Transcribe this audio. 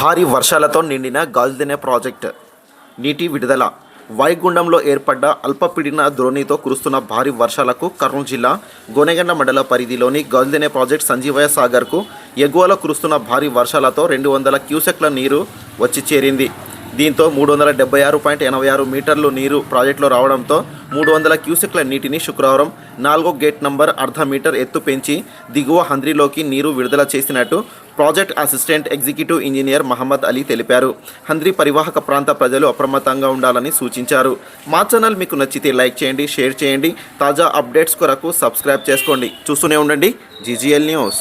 భారీ వర్షాలతో నిండిన గాల్దెనే ప్రాజెక్ట్. నీటి విడుదల. వాయుగుండంలో ఏర్పడ్డ అల్పపీడిన ద్రోణితో కురుస్తున్న భారీ వర్షాలకు కర్నూలు జిల్లా గోనెగండ మండల పరిధిలోని గాల్దెనే ప్రాజెక్ట్ సంజీవయ సాగర్కు ఎగువలో కురుస్తున్న భారీ వర్షాలతో రెండు వందల క్యూసెక్ల నీరు వచ్చి చేరింది. దీంతో మూడు వందల డెబ్బై ఆరు పాయింట్ ఎనభై ఆరు మీటర్లు నీరు ప్రాజెక్టులో రావడంతో మూడు వందల క్యూసెక్ల నీటిని శుక్రవారం నాలుగో గేట్ నంబర్ అర్ధ మీటర్ ఎత్తు పెంచి దిగువ హంద్రిలోకి నీరు విడుదల చేసినట్టు project assistant executive engineer Mohammed Ali తెలిపారు. హంద్రి పరివాహక ప్రాంత ప్రజలు అప్రమత్తంగా ఉండాలని సూచించారు. మా ఛానల్ మీకు నచ్చితే లైక్ చేయండి షేర్ చేయండి. తాజా అప్డేట్స్ కొరకు సబ్స్క్రైబ్ చేసుకోండి. చూస్తూనే ఉండండి. GGL news.